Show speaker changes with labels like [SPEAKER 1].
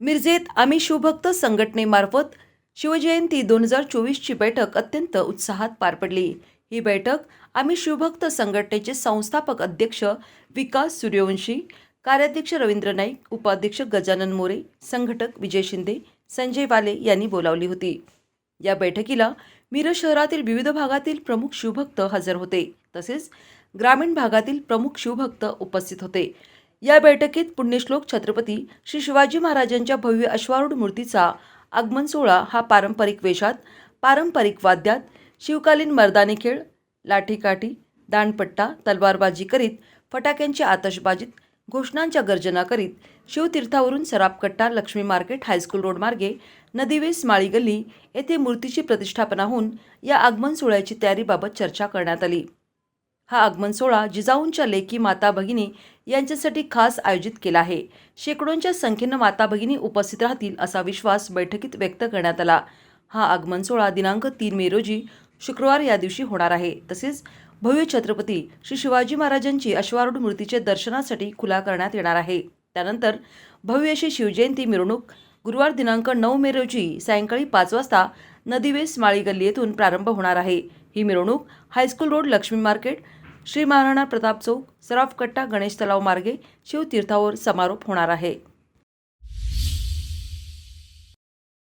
[SPEAKER 1] मिरजेत आम्ही शिवभक्त संघटनेमार्फत शिवजयंती दोन हजार चोवीसची बैठक अत्यंत उत्साहात पार पडली. ही बैठक आम्ही शिवभक्त संघटनेचे संस्थापक अध्यक्ष विकास सूर्यवंशी कार्याध्यक्ष रवींद्र नाईक उपाध्यक्ष गजानन मोरे संघटक विजय शिंदे संजय वाले यांनी बोलावली होती. या बैठकीला मिरज शहरातील विविध भागातील प्रमुख शिवभक्त हजर होते. तसेच ग्रामीण भागातील प्रमुख शिवभक्त उपस्थित होते. या बैठकीत पुण्यश्लोक छत्रपती श्री शिवाजी महाराजांच्या भव्य अश्वारूढ मूर्तीचा आगमन सोहळा हा पारंपरिक वेशात पारंपरिक वाद्यात शिवकालीन मर्दानी खेळ लाठीकाठी दांडपट्टा तलवारबाजी करीत फटाक्यांची आतषबाजीत घोषणांच्या गर्जना करीत शिवतीर्थावरून Sarafkatta Lakshmi market high school road मार्गे नदीवेस माळी गल्ली येथे मूर्तीची प्रतिष्ठापना होऊन या आगमन सोहळ्याची तयारीबाबत चर्चा करण्यात आली. हा आगमन सोहळा जिजाऊंच्या लेकी माता भगिनी यांच्यासाठी खास आयोजित केला आहे. शेकडोंच्या संख्येनं माता भगिनी उपस्थित राहतील असा विश्वास बैठकीत व्यक्त करण्यात आला. हा आगमन सोहळा दिनांक तीन मे रोजी शुक्रवार या दिवशी होणार आहे. तसेच भव्य छत्रपती श्री शिवाजी महाराजांची अश्वारूढ मूर्तीचे दर्शनासाठी खुला करण्यात येणार आहे. त्यानंतर भव्य अशी शिवजयंती मिरवणूक गुरुवार दिनांक नऊ मे रोजी सायंकाळी पाच वाजता नदीवेस माळी गल्ली येथून प्रारंभ होणार आहे. ही मिरवणूक high school road Lakshmi market Shri Maharana Pratap चौक सराफकट्टा गणेश तलाव मार्गे शिवतीर्थावर समारोप होणार आहे.